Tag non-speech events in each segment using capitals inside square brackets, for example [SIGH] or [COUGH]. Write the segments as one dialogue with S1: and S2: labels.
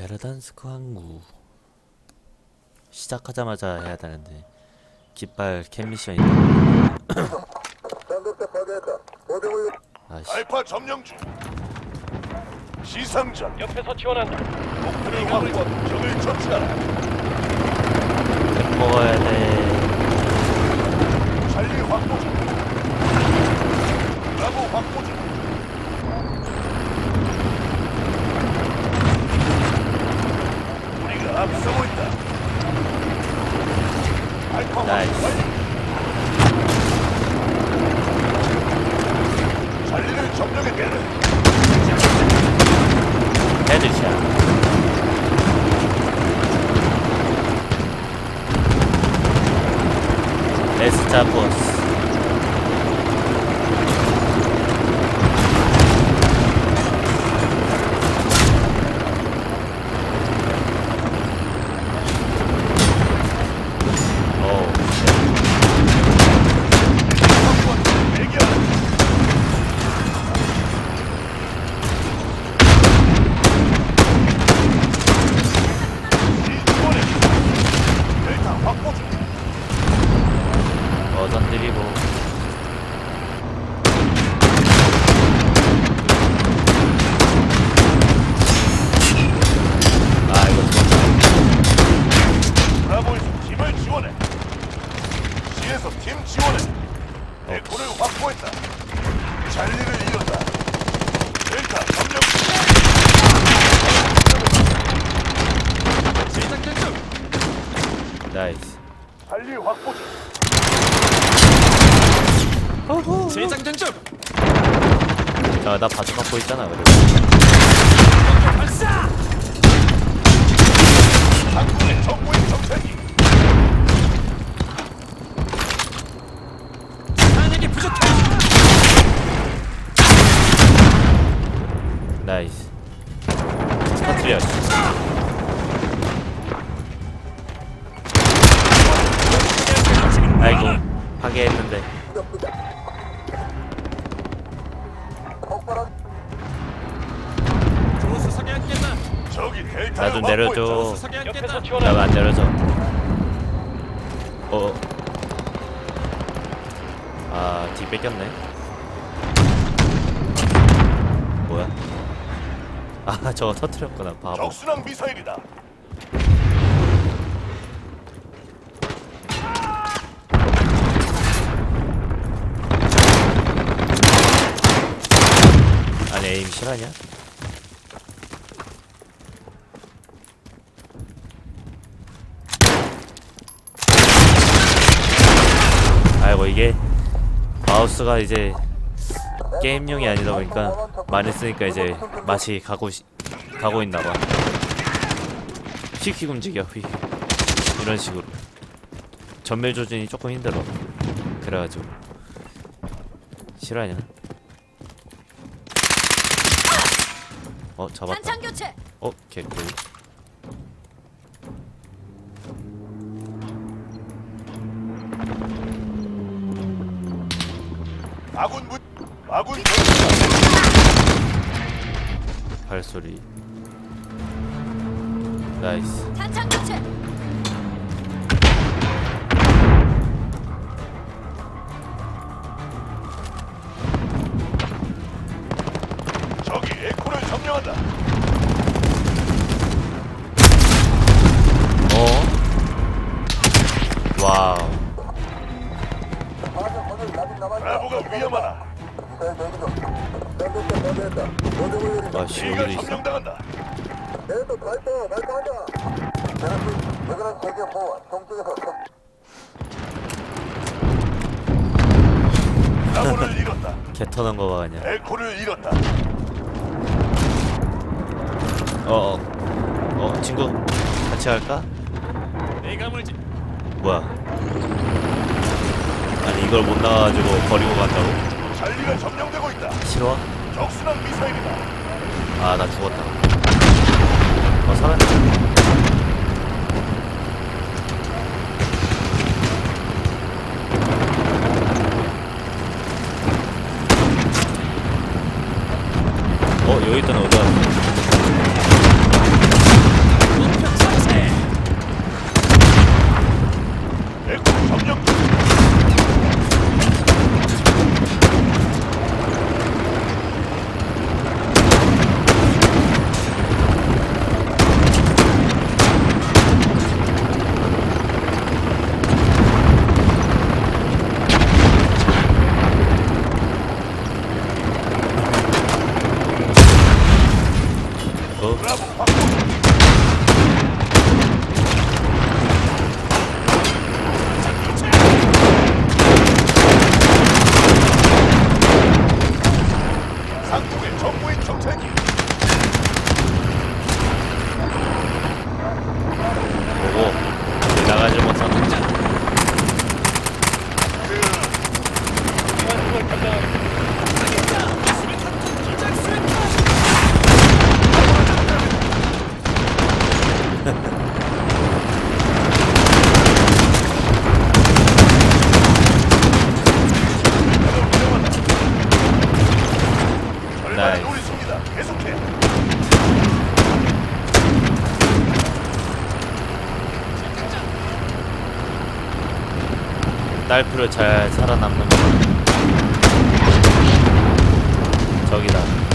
S1: 베르단스크 항구 시작하자마자 해야 되는데 깃발 캔 미션 있다
S2: 상급자 파괴했다. 보병을
S1: 아씨
S3: 알파 점령 중. 시상전
S4: 옆에서 지원한다.
S3: 목표를 확보. 적을 처치하라.
S1: 백 먹어야 돼
S3: 잔리 확보 중. 브라보 확보 중. 우리가 앞서고 있다. 알파
S1: 나이스.
S3: 확보 완료. 잔리를 점령했다.
S1: 헤드샷 에스타포스 오,
S3: 대기하라. 이번에 델타 확보 중.
S1: 어선 드리고 아 이거 좋다
S3: 브라보에서 팀을 지원해. 팀 지원해. 에코를 확보했다. 잔리를 이뤘다. 델타 점령.
S1: 나이스
S3: 잔리 확보 중.
S4: 재장전 중.
S1: 자나 바둑 갖고 있잖아 그래
S4: 발사.
S3: 한국의 정부의 정책이
S4: 탄약이 부족해.
S1: 나이스 터트려 아이고 파괴했는데
S2: 폭발한
S4: 조수석에 앉겠나.
S3: 저기 델타를
S1: 나좀 내려줘. 나왜 안 내려져 어. 아, 뒤 뺏겼네. 뭐야? 아, 저거 터트렸구나, 바보.
S3: 적순항 미사일이다.
S1: 아니, 에임 실화냐? 아이고, 이게 마우스가 이제 게임용이 아니다 보니까 많이 쓰니까 이제 맛이 가고 시, 가고 있나봐. 휙휙 움직여, 휙. 이런 식으로. 전멸 조준이 조금 힘들어. 그래가지고. 실화냐? 어, 잡았다. 어, 개꿀.
S3: 아군 무 아군
S1: 발소리. 나이스.
S5: 탄창 교체.
S3: 저기 에코를 점령한다. 잃었다.
S1: 개 터는 거 봐, 그냥.
S3: 에코를 잃었다.
S1: 어, 어. 어, 친구. 같이 갈까?
S4: 내가 물지.
S1: 뭐야. 아니, 이걸 못 나가가지고 버리고 간다고?
S3: 잔리가 점령되고 있다.
S1: 싫어?
S3: 적순항 미사일이다.
S1: 아, 나 죽었다. 어, 살았네. 어, 여기 있던
S3: Falou. 계속해.
S1: 딸프를 잘 살아남는 거 저기다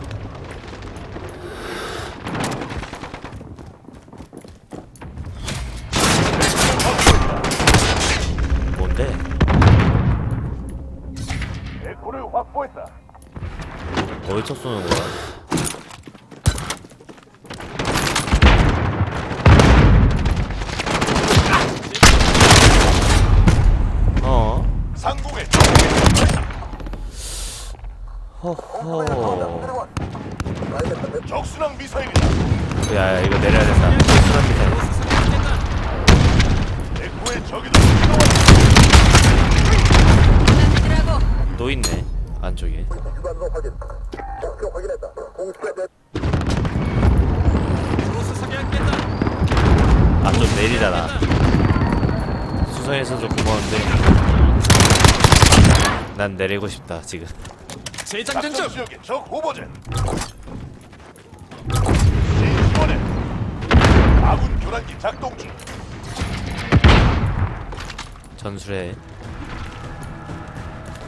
S1: 들이고 뭔데?
S3: 에코를 확보했다.
S1: 어디서 쏘는 거야? 어?
S3: 정찰기.
S1: 허허
S3: 적 순항 미사일이다.
S1: 야 이거 내려야 된다 수납니다
S3: 에코의 적이다.
S1: 또 있네 안쪽에
S2: 주관로 확인. 목표 확인했다.
S4: 깼다.
S1: 아좀 내리잖아 수성에서 좀 고마운데 난 내리고 싶다 지금
S4: 재장전
S3: 작전
S4: 중.
S3: 지역의 적 오버젠. 지원해. 교란기 작동 중.
S1: 전술에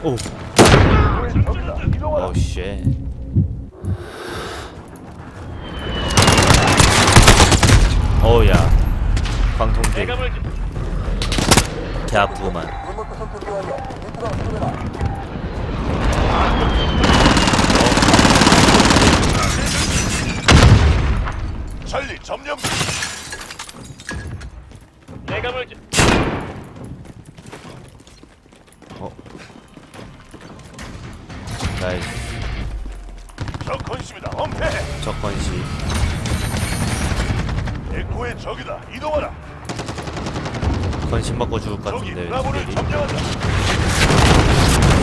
S1: 오.
S3: 이동하라.
S1: 어쉣 어우야
S4: 대감을
S1: 개 아프구만
S2: 확인해라.
S3: 전리 점령.
S4: 대감을
S1: 어 나이스
S3: 적 건심이다. 엄폐해.
S1: 적건시
S3: 에코의 적이다. 이동하라.
S1: 건심 받고 죽을 것 같은데
S3: 브라보를
S1: 쟤들이
S3: 점령한다.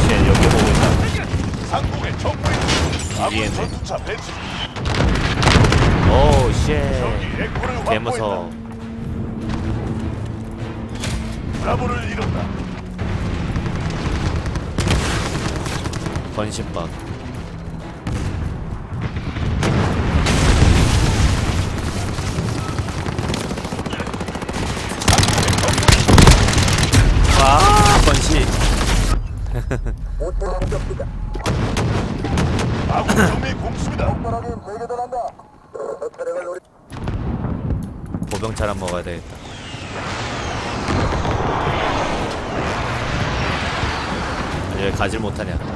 S1: 쟤 여기 보고 있다
S3: 상공의.
S1: 뒤에네.
S3: 아군 전투차 배치.
S1: 오쉣
S3: 에코를 확보했다.
S1: 개무서
S3: 브라보를 잃었다.
S1: 아.
S3: 아군 공습이다.
S2: 차량을 노리.
S1: 보병 차랑 먹어야 되겠다 왜 가질 못하냐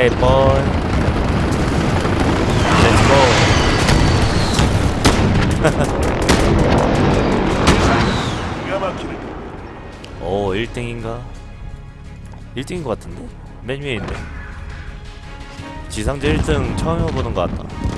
S1: Hey boy. Let's go. [LAUGHS] 오 1등인가? 1등인 것 같은데? 맨 위에 있네 지상제 1등 처음 해보는 것 같다